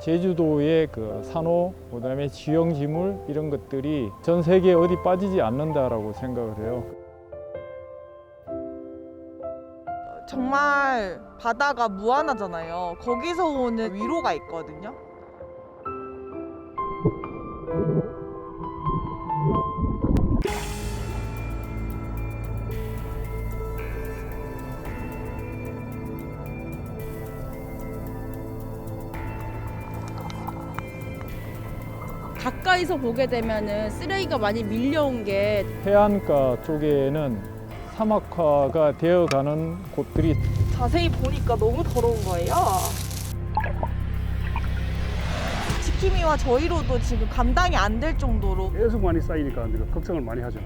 제주도의 그 산호, 그다음에 지형지물 이런 것들이 전 세계 어디 빠지지 않는다라고 생각을 해요. 정말 바다가 무한하잖아요. 거기서 오는 위로가 있거든요. 가까이서 보게 되면은 쓰레기가 많이 밀려온 게 해안가 쪽에는 사막화가 되어가는 곳들이 자세히 보니까 너무 더러운 거예요. 지킴이와 저희로도 지금 감당이 안 될 정도로 계속 많이 쌓이니까 내가 걱정을 많이 하죠.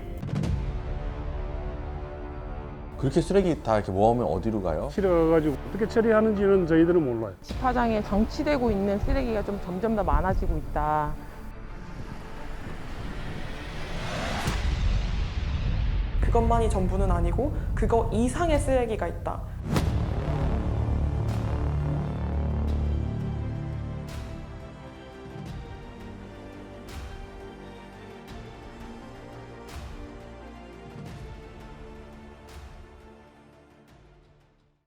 그렇게 쓰레기 다 이렇게 모아오면 어디로 가요? 실어가지고 어떻게 처리하는지는 저희들은 몰라요. 집화장에 정치되고 있는 쓰레기가 좀 점점 더 많아지고 있다. 그것만이 전부는 아니고 그거 이상의 쓰레기가 있다.